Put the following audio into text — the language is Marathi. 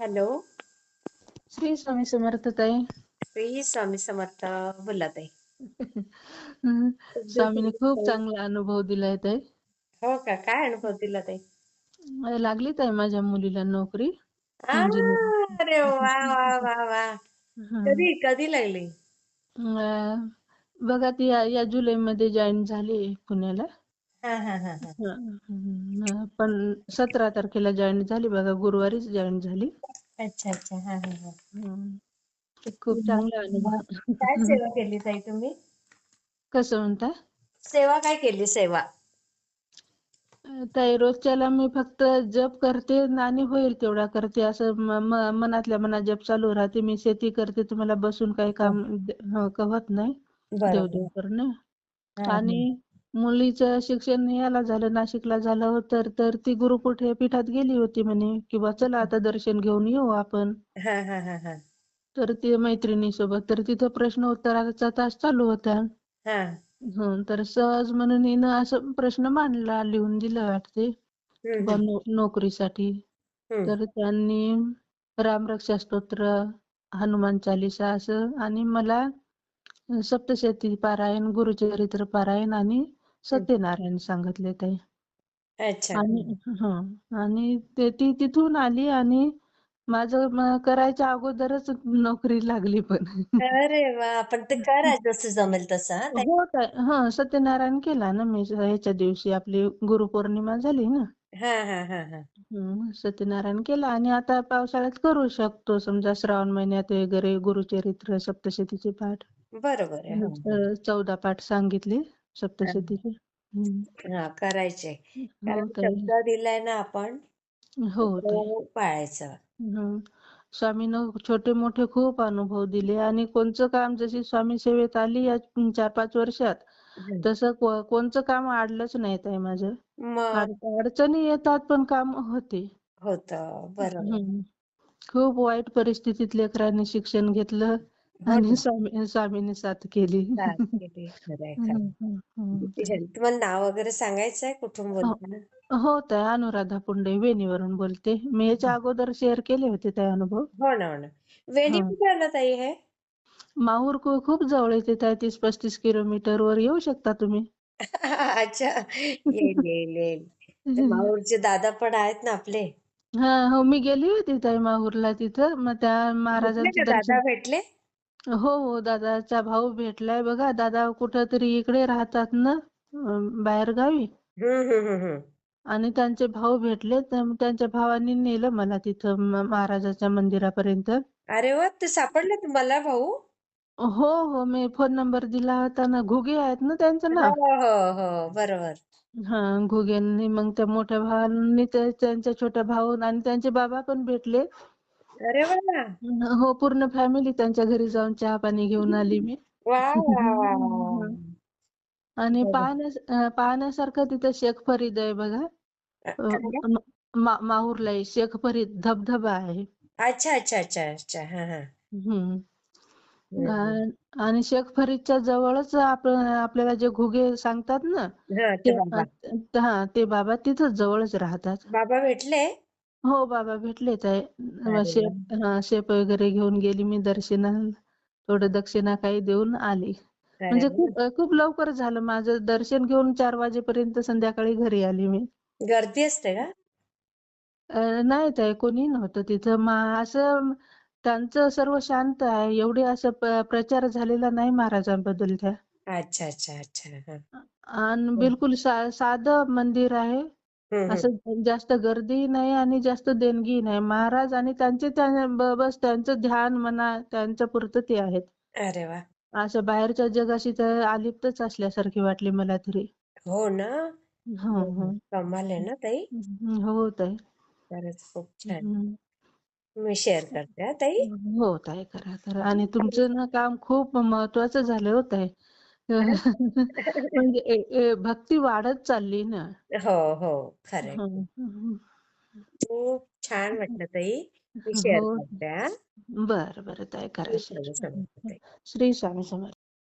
हॅलो. श्री स्वामी समर्थ ताई. श्री स्वामी समर्थ बोला ताई. स्वामीने खूप चांगला अनुभव दिलाय ताई. हो का? काय अनुभव दिला ताई? मला लागली ताई माझ्या मुलीला नोकरी. अरे वा वा वा वा. कधी कधी लागली? बघा ती या या जुलैमध्ये जॉईन झाली पुण्याला. पण सतरा तारखेला जॉईन झाली बघा गुरुवारीच जॉईन झाली. अच्छा अच्छा. हा हा. खूप चांगला अनुभव. काय सेवा केली ताई तुम्ही? कसं म्हणता? सेवा काय केली सेवा? ताई रोजच्याला मी फक्त जप करते आणि होईल तेवढा करते. असं मनातल्या मनात जप चालू राहते. मी शेती करते तुम्हाला बसून काही काम हं, कवत नाही देवदेव करणं. आणि मुलीचं शिक्षण याला झालं नाशिकला झालं तर तर ती गुरुकुठ पीठात गेली होती म्हणे किंवा चला आता दर्शन घेऊन येऊ आपण. हा हा हा हा. तर ते मैत्रिणी सोबत तर तिथं प्रश्न उत्तराचा तास चालू होता. हा. तर सहज म्हणून हिनं असं प्रश्न मांडला लिहून दिला वाटते नोकरीसाठी. तर त्यांनी रामरक्षा स्तोत्र हनुमान चालिसा असं आणि मला सप्तशती पारायण गुरुचरित्र पारायण आणि सत्यनारायण सांगितले ते. अच्छा. आणि हं आणि ते ती तिथून आली आणि माझं करायच्या अगोदरच नोकरी लागली पण. अरे वा पण ते करा जसं जमेल तसं हा? ताई हो ताई. हं सत्यनारायण केला ना मी ह्याच्या दिवशी आपली गुरुपौर्णिमा झाली ना. हा हा हा हा. हं, सत्यनारायण केला आणि आता पावसाळ्यात करू शकतो समजा श्रावण महिन्यात वगैरे गुरुचरित्र सप्तशतीचे पाठ. बरोबर आहे हो, हो. चौदा पाठ सांगितले. सप्तशतीचे. हं. हा करायचे. हो कारण ताई शब्द दिलाय ना आपण हो ताई तो पाळायचा. हं. स्वामीनं छोटे मोठे खूप अनुभव दिले आणि कोणचं काम जशी स्वामी सेवेत आली या चार पाच वर्षात हम्म. तसं को- कोणचं काम अडलंच नाही ताई माझं. मग? अड- अडचणी येतात पण काम होते. होत बरोबर. हं. खूप वाईट परिस्थितीत लेकरांनी शिक्षण घेतलं. हो आणि ना स्वामी स्वामीने साथ केली. साथ हं, खरं हं, हं. तुम्हाला नाव वगैरे सांगायचंय कुठून बोलता ना हो ताई अनुराधा पुंडे वेणीवरून बोलते. मी याच्या अगोदर शेअर केले होते ताई अनुभव. हो ना हो ना. वेणी हं. कुठे आला ताई हे? माहूर खूप जवळ येते ताई तीस पस्तीस किलोमीटर वर येऊ शकता तुम्ही? अच्छा. येईल येईल येईल. ते माहूरचे दादा पण आहेत ना आपले? हा हो मी गेली होती ताई माहूरला तिथं. मग त्या भेटले महाराजांचं का दादा? दर्शन भेटले? हो हो दादाचा भाऊ भेटलाय बघा. दादा कुठं तरी इकडे राहतात ना बाहेर गावी आणि त्यांचे भाऊ भेटले तर त्यांच्या भावांनी नेलं मला तिथं महाराजाच्या मंदिरापर्यंत. अरे वा ते सापडले तुम्हाला भाऊ? हो हो मी फोन नंबर दिला होता ना. घुगे आहेत ना त्यांचं हो नाव? हो हो बरोबर. हा घुगेंनी मग त्या मोठ्या भावांनी त्यांच्या छोट्या भाऊ आणि त्यांचे बाबा पण भेटले. अरे वा. हो पूर्ण फॅमिली त्यांच्या घरी जाऊन चहा पाणी घेऊन आली मी. वा वा वा. वा. आणि. पाहण्यास अं, पाहण्यासारखं तिथं शेख फरीद आहे बघा. काय? अं, मा- माहूरला आहे शेख फरीद धबधबा आहे. अच्छा अच्छा अच्छा अच्छा. हा हा. हम्म. हम्म. अं, आणि शेख फरीदच्या जवळच आप आपल्याला जे घुगे सांगतात ना हा, ते ते बाबा. अं, हा ते बाबा तिथंच जवळच राहतात. बाबा भेटले? हो बाबा भेटलेत आहे अरे शेप हा शेप वगैरे घेऊन गेली मी दर्शनाला थोडं दक्षिणा काही देऊन आली. अरे म्हणजे. खूप खूप लवकर झालं माझं दर्शन घेऊन चार वाजेपर्यंत संध्याकाळी घरी आली मी. गर्दी असते का? अं, नाही ताई कोणी नव्हतं तिथं. मा असं त्यांचं सर्व शांत आहे. एवढे असं प- प्रचार झालेला नाही महाराजांबद्दल त्या. अच्छा अच्छा अच्छा. हा. आणि बिलकुल सा साधं मंदिर आहे. असं जास्त गर्दी नाही आणि जास्त देणगी नाही. महाराज आणि त्यांचे बस त्यांचं ध्यान म्हणा त्यांच्या पुरतं ते आहेत. अरे वा. असं बाहेरच्या जगाशी तर अलिप्तच असल्यासारखी वाटली मला तरी. हो ना? हो हो. कमाल आहे ना ताई? हो ताई. खरंच खूप छान. मी शेअर करते हा ताई? हो ताई करा करा. आणि तुमचं ना काम खूप महत्वाचं झालं होत आहे म्हणजे ए- ए- भक्ती वाढत चालली ना. हो हो खरंय. हं, हं, खूप छान वाटलं ताई. मी हं. शेअर हो करते हा. बरं बरं ताई करा शेअर श्री स्वामी समर्थ.